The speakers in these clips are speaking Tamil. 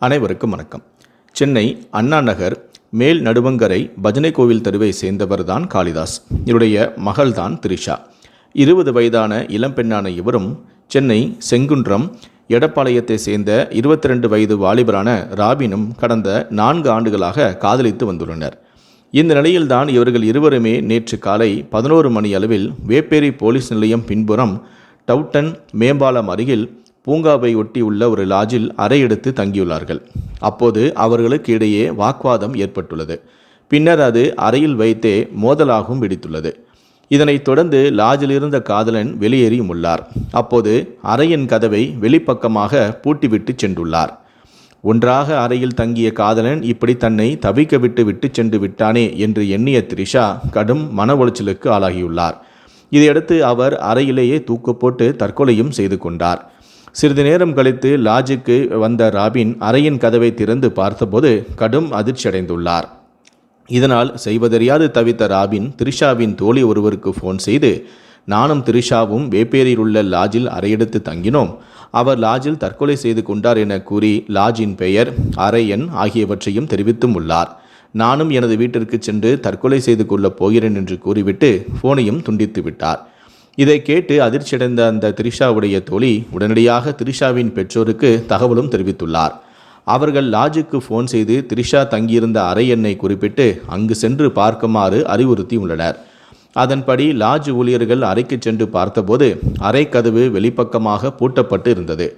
அனைவருக்கும் வணக்கம். சென்னை அண்ணா நகர் மேல் நடுவங்கரை பஜனை கோவில் தெருவை சேர்ந்தவர்தான் காளிதாஸ். இவருடைய மகள்தான் திரிஷா. இருபது வயதான இளம்பெண்ணான இவரும் சென்னை செங்குன்றம் எடப்பாளையத்தை சேர்ந்த இருபத்தி ரெண்டு வயது வாலிபரான ராபினும் கடந்த நான்கு ஆண்டுகளாக காதலித்து வந்துள்ளனர். இந்த நிலையில்தான் இவர்கள் இருவருமே நேற்று காலை பதினோரு மணி அளவில் வேப்பேரி போலீஸ் நிலையம் பின்புறம் டவுட்டன் மேம்பாலம் அருகில் பூங்காவை ஒட்டியுள்ள ஒரு லாட்ஜில் அறை எடுத்து தங்கியுள்ளார்கள். அப்போது அவர்களுக்கு இடையே வாக்குவாதம் ஏற்பட்டுள்ளது. பின்னர் அது அறையில் வைத்தே மோதலாகவும் வெடித்துள்ளது. இதனைத் தொடர்ந்து லாஜில் இருந்த காதலன் வெளியேறியும் உள்ளார் அப்போது அறையின் கதவை வெளிப்பக்கமாக பூட்டிவிட்டு சென்றுள்ளார். ஒன்றாக அறையில் தங்கிய காதலன் இப்படி தன்னை தவிக்க விட்டு விட்டு சென்று விட்டானே என்று எண்ணிய த்ரிஷா கடும் மன உளைச்சலுக்கு ஆளாகியுள்ளார். இதையடுத்து அவர் அறையிலேயே தூக்கு போட்டு தற்கொலையும் செய்து கொண்டார். சிறிது நேரம் கழித்து லாஜுக்கு வந்த ராபின் அறையின் கதவை திறந்து பார்த்தபோது கடும் அதிர்ச்சியடைந்துள்ளார். இதனால் செய்வதறியாது தவித்த ராபின் திரிஷாவின் தோழி ஒருவருக்கு ஃபோன் செய்து நானும் திரிஷாவும் வேப்பேரியில் உள்ள லாஜில் அறையெடுத்து தங்கினோம். அவர் லாஜில் தற்கொலை செய்து கொண்டார் என கூறி லாஜின் பெயர் அறை எண் ஆகியவற்றையும் தெரிவித்தும் உள்ளார். நானும் எனது வீட்டிற்கு சென்று தற்கொலை செய்து கொள்ளப் போகிறேன் என்று கூறிவிட்டு ஃபோனையும் துண்டித்து விட்டார். இதை கேட்டு அதிர்ச்சியடைந்த அந்த திரிஷாவுடைய தோழி உடனடியாக திரிஷாவின் பெற்றோருக்கு தகவலும் தெரிவித்துள்ளார். அவர்கள் லாஜுக்கு ஃபோன் செய்து திரிஷா தங்கியிருந்த அறை எண்ணை குறிப்பிட்டு அங்கு சென்று பார்க்குமாறு அறிவுறுத்தி உள்ளனர். அதன்படி லாஜ் ஊழியர்கள் அறைக்கு சென்று பார்த்தபோது அறை கதவு வெளிப்பக்கமாக பூட்டப்பட்டு இருந்தது.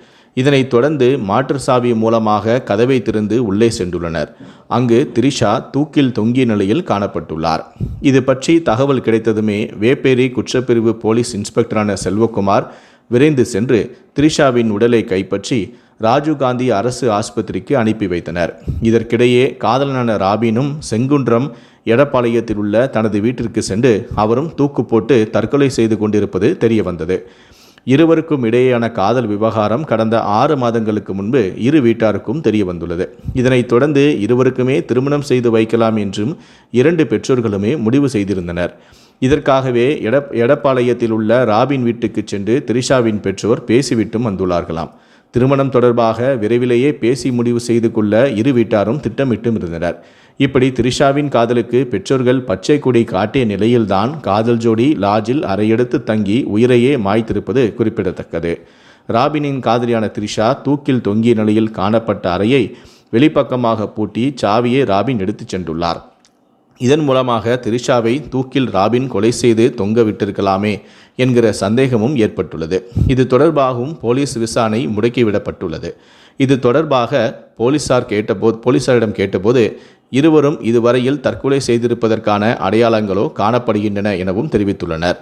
இதனைத் தொடர்ந்து மாற்று சாவி மூலமாக கதவை திறந்து உள்ளே சென்றுள்ளனர். அங்கு திரிஷா தூக்கில் தொங்கிய நிலையில் காணப்பட்டுள்ளார். இது பற்றி தகவல் கிடைத்ததுமே வேப்பேரி குற்றப்பிரிவு போலீஸ் இன்ஸ்பெக்டரான செல்வகுமார் விரைந்து சென்று திரிஷாவின் உடலை கைப்பற்றி ராஜீவ்காந்தி அரசு ஆஸ்பத்திரிக்கு அனுப்பி வைத்தனர். இதற்கிடையே காதலனான ராபினும் செங்குன்றம் எடப்பாளையத்தில் உள்ள தனது வீட்டிற்கு சென்று அவரும் தூக்கு போட்டு தற்கொலை செய்து கொண்டிருப்பது தெரிய வந்தது இருவருக்கும் இடையேயான காதல் விவகாரம் கடந்த ஆறு மாதங்களுக்கு முன்பு இரு வீட்டாருக்கும் தெரிய வந்துள்ளது இதனைத் தொடர்ந்து இருவருக்குமே திருமணம் செய்து வைக்கலாம் என்றும் இரண்டு பெற்றோர்களுமே முடிவு செய்திருந்தனர். இதற்காகவே எட எடப்பாளையத்தில் உள்ள ராபின் வீட்டுக்கு சென்று திரிஷாவின் பெற்றோர் பேசிவிட்டும் வந்துள்ளார்களாம். திருமணம் தொடர்பாக விரைவிலேயே பேசி முடிவு செய்து கொள்ள இரு வீட்டாரும் திட்டமிட்டும் இருந்தனர். இப்படி திரிஷாவின் காதலுக்கு பெற்றோர்கள் பச்சை கொடி காட்டிய நிலையில்தான் காதல் ஜோடி லாஜில் அறையெடுத்து தங்கி உயிரையே மாய்த்திருப்பது குறிப்பிடத்தக்கது. ராபினின் காதலியான திரிஷா தூக்கில் தொங்கிய நிலையில் காணப்பட்ட அறையை வெளிப்பக்கமாக பூட்டி சாவியை ராபின் எடுத்துச் சென்றுள்ளார். இதன் மூலமாக திரிஷாவை தூக்கில் ராபின் கொலை செய்து தொங்க விட்டிருக்கலாமே என்கிற சந்தேகமும் ஏற்பட்டுள்ளது. இது தொடர்பாகவும் போலீஸ் விசாரணை முடக்கிவிடப்பட்டுள்ளது இது தொடர்பாக போலீசார் கேட்டபோது போலீசாரிடம் கேட்டபோது இருவரும் இதுவரையில் தற்கொலை செய்திருப்பதற்கான அடையாளங்களோ காணப்படுகின்றன எனவும் தெரிவித்துள்ளனர்.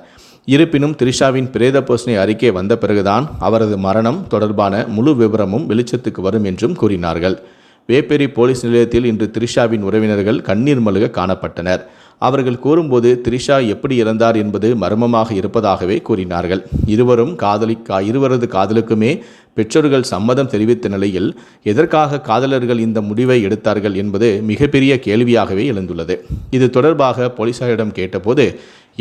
இருப்பினும் திரிஷாவின் பிரேத பரிசோதனை அறிக்கை வந்த பிறகுதான் அவரது மரணம் தொடர்பான முழு விவரமும் வெளிச்சத்துக்கு வரும் என்றும் கூறினார்கள். வேப்பேரி போலீஸ் நிலையத்தில் இன்று திரிஷாவின் உறவினர்கள் கண்ணீர் மல்க காணப்பட்டனர். அவர்கள் கூறும்போது திரிஷா எப்படி இறந்தார் என்பது மர்மமாக இருப்பதாகவே கூறினார்கள். இருவரும் காதலி இருவரது காதலுக்குமே பெற்றோர்கள் சம்மதம் தெரிவித்த நிலையில் எதற்காக காதலர்கள் இந்த முடிவை எடுத்தார்கள் என்பது மிகப்பெரிய கேள்வியாகவே எழுந்துள்ளது. இது தொடர்பாக போலீசாரிடம் கேட்டபோது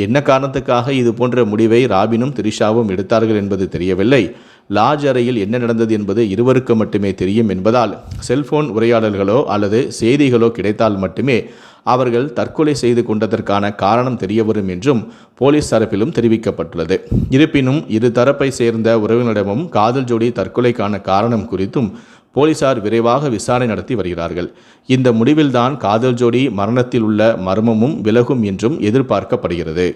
என்ன காரணத்துக்காக இது போன்ற முடிவை ராபினும் திரிஷாவும் எடுத்தார்கள் என்பது தெரியவில்லை. லாஜ் அறையில் என்ன நடந்தது என்பது இருவருக்கு மட்டுமே தெரியும் என்பதால் செல்போன் உரையாடல்களோ அல்லது செய்திகளோ கிடைத்தால் மட்டுமே அவர்கள் தற்கொலை செய்து கொண்டதற்கான காரணம் தெரியவரும் என்றும் போலீஸ் தரப்பிலும் தெரிவிக்கப்பட்டுள்ளது. இருப்பினும் இரு தரப்பை சேர்ந்த உறவினரிடமும் காதல் ஜோடி தற்கொலைக்கான காரணம் குறித்தும் போலீசார் விரைவாக விசாரணை நடத்தி வருகிறார்கள். இந்த முடிவில்தான் காதல் ஜோடி மரணத்தில் உள்ள மர்மமும் விலகும் என்றும் எதிர்பார்க்கப்படுகிறது.